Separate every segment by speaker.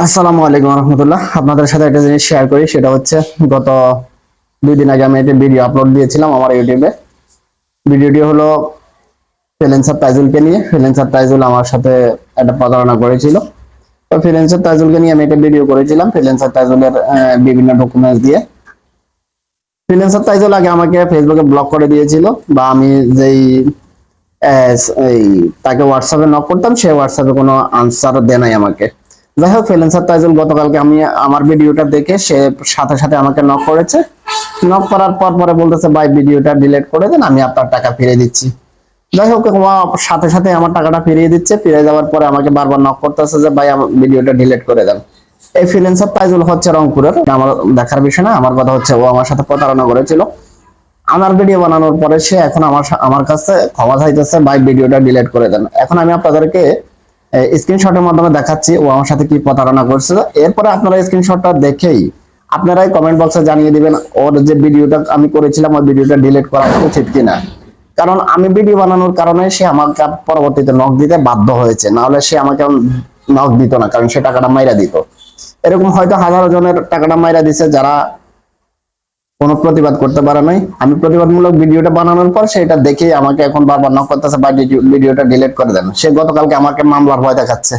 Speaker 1: আসসালামু আলাইকুম রহমতুল্লাহ। আপনাদের সাথে একটা জিনিস শেয়ার করি, সেটা হচ্ছে গত দুই দিন আগে আমি একটা ভিডিও আপলোড দিয়েছিলাম আমার ইউটিউবে ভিডিওটি হলো ফ্রিল্যান্সার তাইজুলকে নিয়ে। ফ্রিল্যান্সার তাইজুল আমার সাথে একটা প্রতারণা করেছিল। তো ফ্রিল্যান্সার তাইজুলকে নিয়ে আমি একটা ভিডিও করেছিলাম ফ্রিল্যান্সার তাইজুলের বিভিন্ন ডকুমেন্টস দিয়ে। ফ্রিল্যান্সার তাইজুল আগে আমাকে ফেসবুকে ব্লক করে দিয়েছিল বা আমি যেই এই, তাকে হোয়াটসঅ্যাপে নক করতাম, সে হোয়াটসঅ্যাপে কোনো আনসার দেয় নাই আমাকে। যাই হোক ফ্রিল্যান্সার তাইজুল গতকালকে আমি আমার ভিডিওটা দেখে সে সাথে সাথে আমাকে নক করেছে। নক করার পর পরে বলতেছে, ভাই, ভিডিওটা ডিলিট করে দেন, আমি আপনার টাকা ফিরিয়ে দিচ্ছি। যাই হোক সাথে সাথে আমার টাকাটা ফিরিয়ে দিচ্ছে। ফিরে যাওয়ার পরে আমাকে বারবার নক করতেছে যে, ভাই, আমার ভিডিওটা ডিলিট করে দেন। এই ফ্রিল্যান্সার তাইজুল হচ্ছে রংপুরের আমার দেখার বিষয় না, আমার কথা হচ্ছে ও আমার সাথে প্রতারণা করেছিল। আমার ভিডিও বানানোর পরে সে এখন আমার আমার কাছে ক্ষমা চাইতেছে, ভাই, ভিডিওটা ডিলিট করে দেন। এখন আমি আপনাদেরকে স্ক্রিনশটের মাধ্যমে দেখাচ্ছি ও আমার সাথে কি প্রতারণা করছে। এরপরে আপনারা স্ক্রিনশটটা দেখেই আপনারাই কমেন্ট বক্সে জানিয়ে দিবেন ওর যে ভিডিওটা আমি করেছিলাম, ওই ভিডিওটা ডিলিট করা উচিত কিনা। কারণ আমি ভিডিও বানানোর কারণে সে আমাকে পরবর্তীতে নক দিতে বাধ্য হয়েছে। না হলে সে আমাকে নক দিত না, কারণ সে টাকাটা মাইরা দিত। এরকম হয়তো হাজারো জনের টাকাটা মাইরা দিছে যারা কোনো প্রতিবাদ করতে পারে নাই। আমি প্রতিবাদমূলক ভিডিওটা বানানোর পর সেটা দেখে আমাকে এখন বারবার নক করতেছে বা ভিডিওটা ডিলিট করে দেন। সে গতকালকে আমাকে মামলার ভয় দেখাচ্ছে।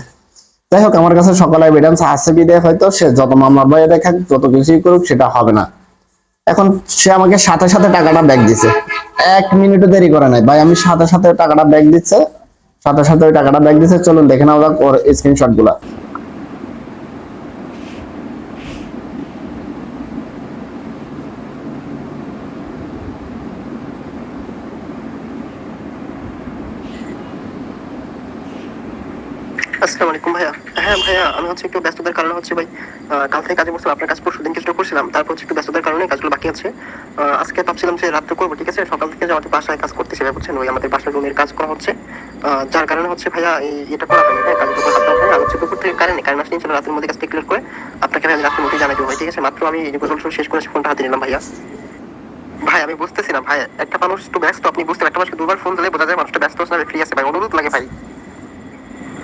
Speaker 1: যাই হোক, আমার কাছে সকল এভিডেন্স আছে বিদে হয়তো, সে যত মামলার ভয় দেখাক, যত কিছুই করুক, সেটা হবে না। এখন সে আমাকে সাথে সাথে টাকাটা ব্যাক দিছে। এক মিনিটও দেরি করে নাই। ভাই, আমি সাথে সাথে টাকাটা ব্যাক দিচ্ছে। সাথে সাথে ওই টাকাটা ব্যাক দিচ্ছে চলুন, দেখে নাও ওর স্ক্রিনশটগুলা।
Speaker 2: আসসালামু আলাইকুম ভাইয়া। হ্যাঁ ভাইয়া, আমি হচ্ছে একটু ব্যস্ততার কারণে হচ্ছে ভাই কাল থেকে কাজে বসলাম, আপনার কাজ পরশু দিন কিছুটা করছিলাম, তারপর হচ্ছে একটু ব্যস্ততার কারণে কাজগুলো বাকি আছে। আজকে ভাবছিলাম যে রাত্রে করব, ঠিক আছে? সকাল থেকে আমাদের বাসায় কাজ করতেছে ভাই, বুঝছেন? ওই আমাদের বাসার রুমের কাজ করা হচ্ছে। যার কারণে হচ্ছে ভাইয়া এটা করা হয়নি হ্যাঁ কাজের উপর হাত আমি হচ্ছে দুপুর থেকে কারেন্ট কারেন্ট আসলে ইনশাল্লাহ রাতের মধ্যে কাজটা ক্লিয়ার করে আপনাকে আমি রাতের মধ্যে জানাই দেবো ভাই, ঠিক আছে? মাত্র আমি রেজলিউশন শেষ করে ফোনটা হাতে নিলাম ভাইয়া। ভাই, আমি বুঝতেছি না ভাই, একটা মানুষ তো ব্যস্ত, আপনি বুঝতে একটা মানুষকে দুবার ফোন দিলে বোঝা যায় মানুষটা ব্যস্ত আছে ফ্রি আছে ভাই, অনুরোধ লাগে ভাই।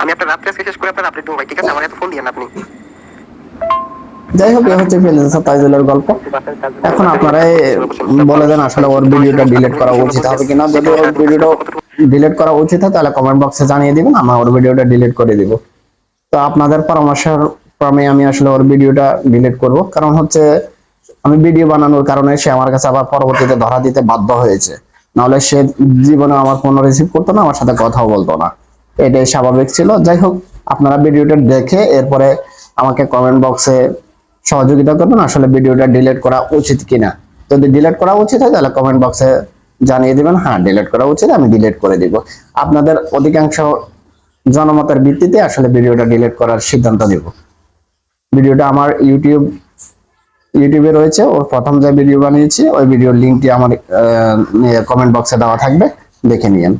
Speaker 2: আমি আপনার রাত্রে আজকে শেষ করে আপনার আপডেট দেবো ভাই, ঠিক আছে? আমার এত ফোন দিয়েন আপনি।
Speaker 1: যাই হোক হচ্ছে ফ্রিল্যান্সার তাইজুলের গল্প। এখন আপনারাই বলে দেন আসলে ওর ভিডিওটা ডিলিট করা উচিত হবে কিনা। যদি ওর ভিডিওটা ডিলিট করা উচিত হয়, তাহলে কমেন্ট বক্সে জানিয়ে দিবেন ওর ভিডিওটা ডিলিট করে দিব। তো আপনাদের পরামর্শের ক্রমে আমি আসলে ওর ভিডিওটা ডিলিট করব। কারণ হচ্ছে, আমি ভিডিও বানানোর কারণে সে আমার কাছে আবার পরবর্তীতে ধরা দিতে বাধ্য হয়েছে। নাহলে সে জীবনে আমার ফোন রিসিভ করতো না, আমার সাথে কথাও বলতো না। এটাই স্বাভাবিক ছিল। যাই হোক, আপনারা ভিডিওটা দেখে এরপরে আমাকে কমেন্ট বক্সে সহযোগিতা করবেন, আসলে ভিডিওটা ডিলিট করা উচিত কিনা। যদি ডিলিট করা উচিত হয়, তাহলে কমেন্ট বক্সে জানিয়ে দিবেন। হ্যাঁ ডিলিট করা উচিত, আমি ডিলিট করে দিব। আপনাদের অধিকাংশ জনমতের ভিত্তিতে আসলে ভিডিওটা ডিলিট করার সিদ্ধান্ত নিব। ভিডিওটা আমার ইউটিউব ইউটিউবে রয়েছে। ওর প্রথম যে ভিডিও বানিয়েছি, ওই ভিডিওর লিঙ্কটি আমার কমেন্ট বক্সে দেওয়া থাকবে, দেখে নিয়েন।